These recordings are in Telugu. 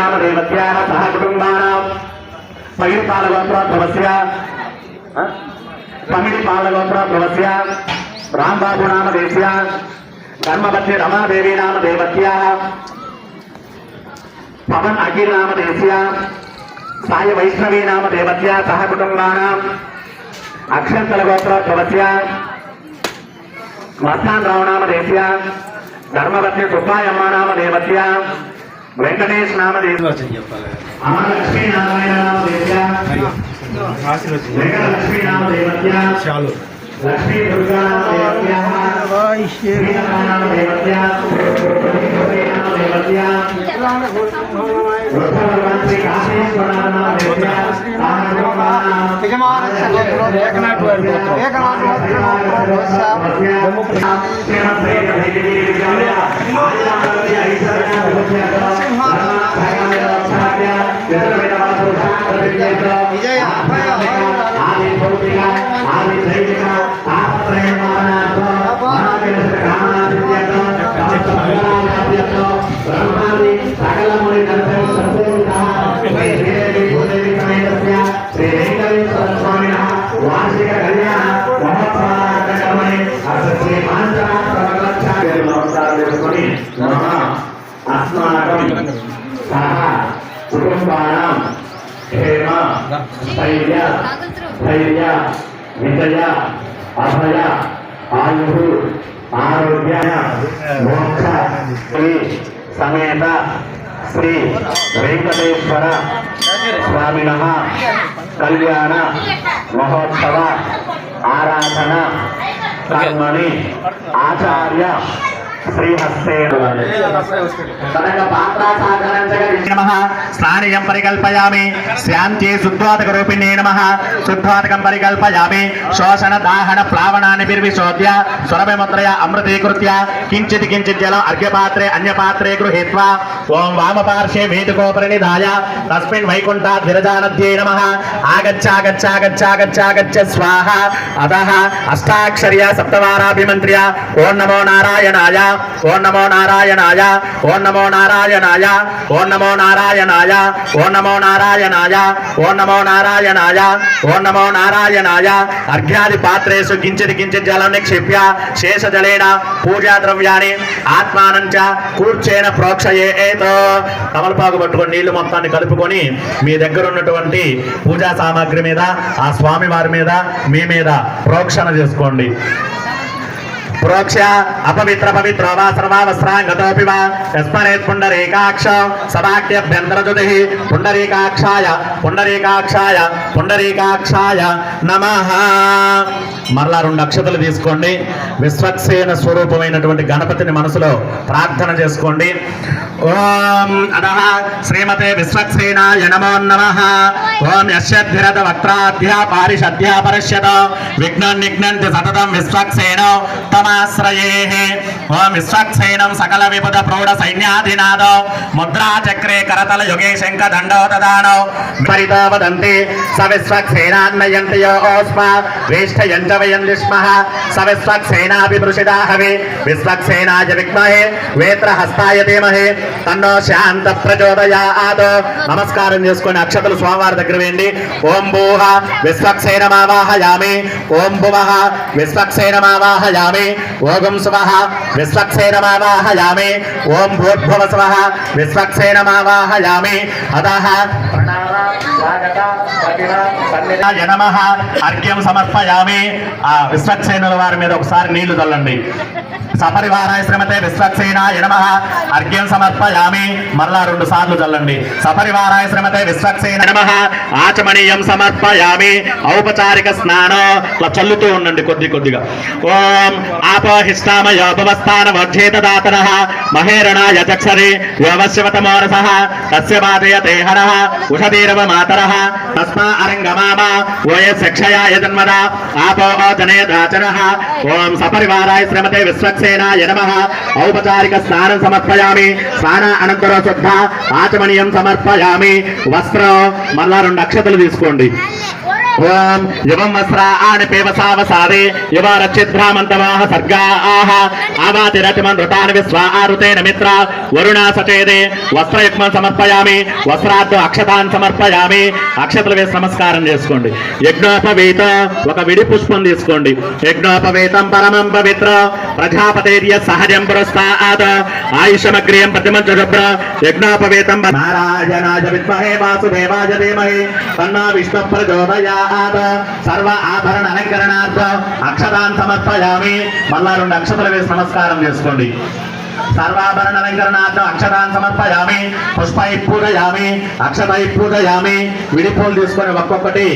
నామ దేవత్యాः సహ కుటుంబానాం. పగిడి పాలగోత్రోద్భవస్య. ఆ? పమిడి పాలగోత్రోద్భవస్య. రాంబాబు నామ దేశ్య ధర్మపత్ని రమాదేవి నామ దేవత్యా పవన్ అఖిల్ నామ దేశ్య సాయి వైష్ణవి నామ దేవత్యా సహ కుటుంబానాం. అక్షంతల గోత్రోద్భవస్య. మస్తాన్ రావు నామ దేశ్య ధర్మపత్ని సుబ్బాయమ్మ నామ దేవత్యా వెంకటేష్ నామ దేశ్య అమరలక్ష్మీ నారాయణ నామ దేశ్య వెంకటలక్ష్మీ నామ దేవత్య చాలు. లక్ష్మీ ఏకనాథ్ వారి విజయ ఆది భౌతిక ఆది దైవిక బ్రహ్మాన్ని సకలముని శ్రీ వెంకటేశ్వర స్వామిన వార్షిక కళ్యాణ మహోత్సవాన్ని శ్రీ నమస్కారం అస్మాకం సహ క్షేమ స్థైర్య ధైర్య విజయ అభయ ఆయు ఆరోగ్య మోక్ష శ్రీ సమేత శ్రీ వెంకటేశ్వర స్వామిన కళ్యాణ మహోత్సవ ఆరాధన కర్మణి ఆచార్య శ్రీహస్తే. నమ. స్నానయం పరికల్పయామి. శాంతి శుద్ధోదక రూపిణే నమ. శుద్ధోదకం పరికల్పయామి. శోషణ దాహన ప్లావనాన్ని నిర్విశోధ్య సురభముద్రయ అమృతీకృత్య. కించిత్ కించిత్ జలం అర్ఘ్యపాత్రే అన్యపాత్రే గృహీత్వా. ఓం వామపార్శ్వే వేదికోపరినిధాయ తస్మిన్ వైకుంఠాత్ విరజానద్యై నమ. ఆగచ్చాగచ్చాగచ్చాగచ్చాగచ్చ స్వాహ. అతః అష్టాక్షర్య సప్తవారాభిమంత్ర్య. ఓం నమో నారాయణాయ. ఓం నమో నారాయణాయ. ఓం నమో నారాయణాయ. ఓం నమో నారాయణాయ ఓ నమో నారాయణాయ ఓ నమో నారాయణాయ ఓ నమో నారాయణాయ అర్ఘ్యాది పాత్రేషు కించిది కించిత్ జలం నిక్షిప్య శేష జలేన పూజా ద్రవ్యాన్ని ఆత్మానం చ కూర్చేన ప్రోక్షయే ఏతో తమలపాకు పట్టుకొని నీళ్ళు మొత్తాన్ని కలుపుకొని మీ దగ్గర ఉన్నటువంటి పూజా సామాగ్రి మీద ఆ స్వామి వారి మీద మీ మీద ప్రోక్షణ చేసుకోండి. ప్రోక్ష అపవిత్ర పవిత్ర వా సర్వా వా. యస్మరేత్ పుండరీకాక్ష సభాఖ్యభ్యంతరజుతి పుండరీకాక్షాయ పుండరీకాక్షాయ పుండరీకాక్షాయ నమ. మరలా రెండు అక్షతలు తీసుకోండి. విశ్వక్సేన స్వరూపమైనటువంటి గణపతిని మనసులో ప్రార్థన చేసుకోండి. ఓం అదః శ్రీమతే విశ్వక్సేనాయ నమో నమః. ఓం యశ్యద్ధిరత వక్త్రాధ్యా పారిషద్యా పరిష్యత విఘ్నం నిఘ్నంతి సతతం తమ తమాశ్రయే ఓం విశ్వక్సేనం సకల విపద ప్రౌఢ సైన్యాధినాదో. ముద్రా చక్రే కరతల యుగే శంఖ దండో దదానో పరితో వదంతి స విశ్వక్సేనాన్మయంతి యోస్మ వేష్టయంత వయంతి స్మః స విశ్వక్సేనాభిమృషిదా హవే విశ్వక్సేనాయ విద్మహే వేత్రహస్తాయ ధీమహే. తన్నో శాంత ప్రచోదయాత్. నమస్కారం చేసుకుని అక్షతలు స్వామివారి దగ్గర వేయండి. ఓం భూహ. విశ్వక్సేనమావాహయామి ఓం భువః. విశ్వక్సేనమావాహయామి ओगं स्वः विश्वक्षेणमावाहयामि ॐ भूर्भुवस्वः विश्वक्षेणमावाहयामि अतः జనమ అర్ఘ్యం సమర్పయామి ఆ విశ్వక్సేనుల వారి మీద ఒకసారి నీళ్ళు చల్లండి సపరివారాయ శ్రమతే విశ్వక్సేన నమః అర్ఘ్యం సమర్పయామి మరలా రెండు సార్లు చల్లండి సపరివారాయ శ్రమతే విశ్వక్సేన నమః ఆచమనీయం సమర్పయామి ఔపచారిక స్నానం ఇట్లా చల్లుతూ ఉండండి కొద్ది కొద్దిగా ఓం ఆపోహిష్టామయోపవస్థాన వర్ధేతదాతన మహేరణాయ చక్షరే యోవశ్యవతమోరసః తస్య బాధయతే ఉషధీర భైరవ మాతర తస్మా అరంగమామ ఓయశక్షయాయ జన్మద ఆపో జనేదాచనః ఓం సపరివారాయ శ్రమతే విశ్వక్సేనాయ నమ ఔపచారిక స్నానం సమర్పయామి స్నాన అనంతర శుద్ధ ఆచమనీయం సమర్పయామి వస్త్రం మళ్ళా రెండు అక్షతలు తీసుకోండి ఓం యువం వస్త్రాణి పేవసావసాదే యువ రచిద్భ్రామంతవాహ సర్గాః ఆవాతిరతిమన్ ఋతాని విశ్వా ఆరుతేన మిత్ర వరుణా సచేదే వస్త్రయుగ్మం సమర్పయామి వస్త్రార్థ అక్షతాన్ సమర్పయామి అక్షతలు వేసి నమస్కారం చేసుకోండి। యజ్ఞోపవేత ఒక విడి పుష్పం తీసుకోండి। యజ్ఞోపవేతం పరమం పవిత్ర। ప్రజాపతేర్య సహజం పురస్తాత్ ఆయుషమగ్రియం ప్రతిమంచ శుభ్ర యజ్ఞోపవేతం నారాయణాయ విద్మహే వాసుదేవాయ ధీమహి। తన్నా విష్ణు సర్వ ఆభరణ అలంకరణార్థం అక్షతాన్ సమర్పయామి. మళ్ళా రెండు అక్షతలు వేసి నమస్కారం చేసుకోండి. సర్వాభరణ అలంకరణార్థం అక్షతాన్ సమర్పయామి పుష్పై పూజయామి అక్షతై పూజయామి విడిపోలు తీసుకొని ఒక్కొక్కటి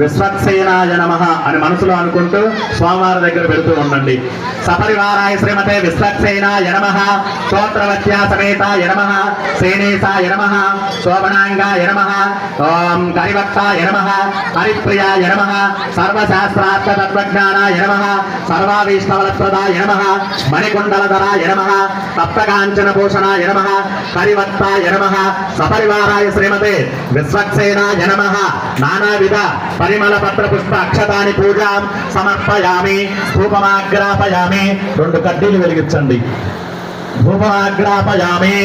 విశ్వక్సేనాయ నమ అని మనసులో అనుకుంటూ స్వామివారి దగ్గర పెడుతూ ఉండండి. సపరివారాయ శ్రీమతే విశ్వక్సేనా యనమ స్తోత్రవత్యా సమేత యనమ సేనేశాయ యనమ శోభనాంగ యనమ ఓం కరివక్తాయ నమ హరిప్రియాయ నమ సర్వశాస్త్రార్థ తత్వజ్ఞాన యనమ సర్వాభీష్టవలప్రదాయ యనమ మణికుండలధర యనమ సప్తకాంచన భూషణాయ నమ హరివక్తాయ నమ సపరివారాయ శ్రీమతే విశ్వక్సేనాయ నమ నానావిధ పరిమళ పత్ర పుష్ప అక్షతాని పూజాం సమర్పయామి ధూపమాగ్రాపయామి రెండు కడ్డీలు వెలిగించండి. ధూపమాగ్రాపయామి.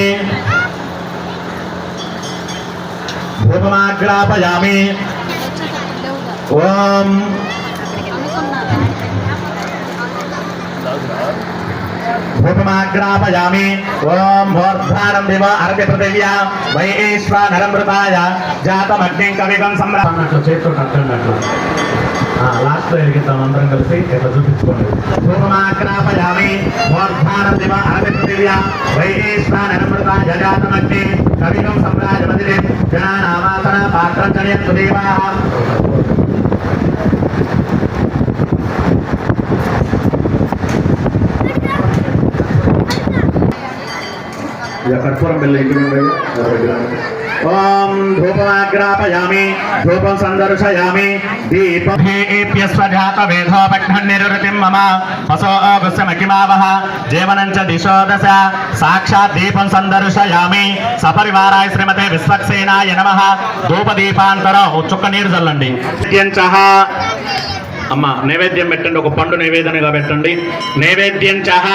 ధూపమాగ్రాపయామి. ఓం ఓం భోర్ధారం దివ అరతి పృథివ్యా వైశ్వా నరమృతాయ జాతమగ్నిం కవిగం సంరక్షణట్లు చేతులు కట్టండి లాస్ట్లో ఎరిగిద్దాం అందరం కలిసి ఇట్లా చూపించుకోండి. భూపమాగ్రాపయామి భోర్ధారం దివ అరతి పృథివ్యా వైశ్వా నరమృతాయ జాతమగ్ని కవిగం సంరాజమదిరే జనానామాసన పాత్రం జనయత్తు దేవాః కర్పూరం బిల్ల ఇంటి నుండి ఓం ధూపమాగ్రాపయామి ధూపం సందర్శయామి దీపేభ్యస్వజాత వేదోపఘ్నిరుతిం మమ. వసో గుస్సమకిమావహ జీవనం చ దిశో దశ. సాక్షాత్ దీపం సందర్శయామి. సపరివారాయ శ్రీమతే విశ్వక్సేనాయ నమ. ధూపదీపాంతరం చుక్క నీరు చల్లండి అమ్మ నైవేద్యం పెట్టండి ఒక పండు నైవేద్యంగా పెట్టండి. నైవేద్యం చహ.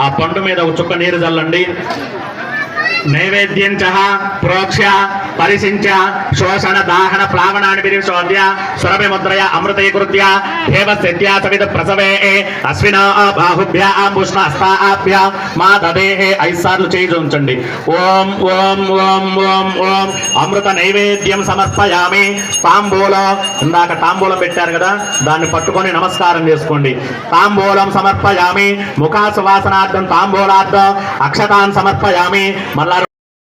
ఆ పండు మీద ఒక చుక్క నీరు చల్లండి నైవేద్యం చ ప్రోక్ష పరిసించ శోషణ దాహన ప్లావనాన్ని విరిశోద్య సురభి ముద్రయ అమృతీకృత్య దేవ సత్యా సవిత ప్రసవే అశ్విన బాహుభ్య పుష్ణ హస్తాభ్య మా దదే ఐదు చేయి ఉంచండి ఓం ఓం ఓం ఓం ఓం అమృత నైవేద్యం సమర్పయామి. తాంబూలం ఇందాక తాంబూలం పెట్టారు కదా దాన్ని పట్టుకొని నమస్కారం చేసుకోండి. తాంబూలం సమర్పయామి ముఖా సువాసనార్థం తాంబూలార్థం అక్షతాన్ సమర్పయామి మళ్ళా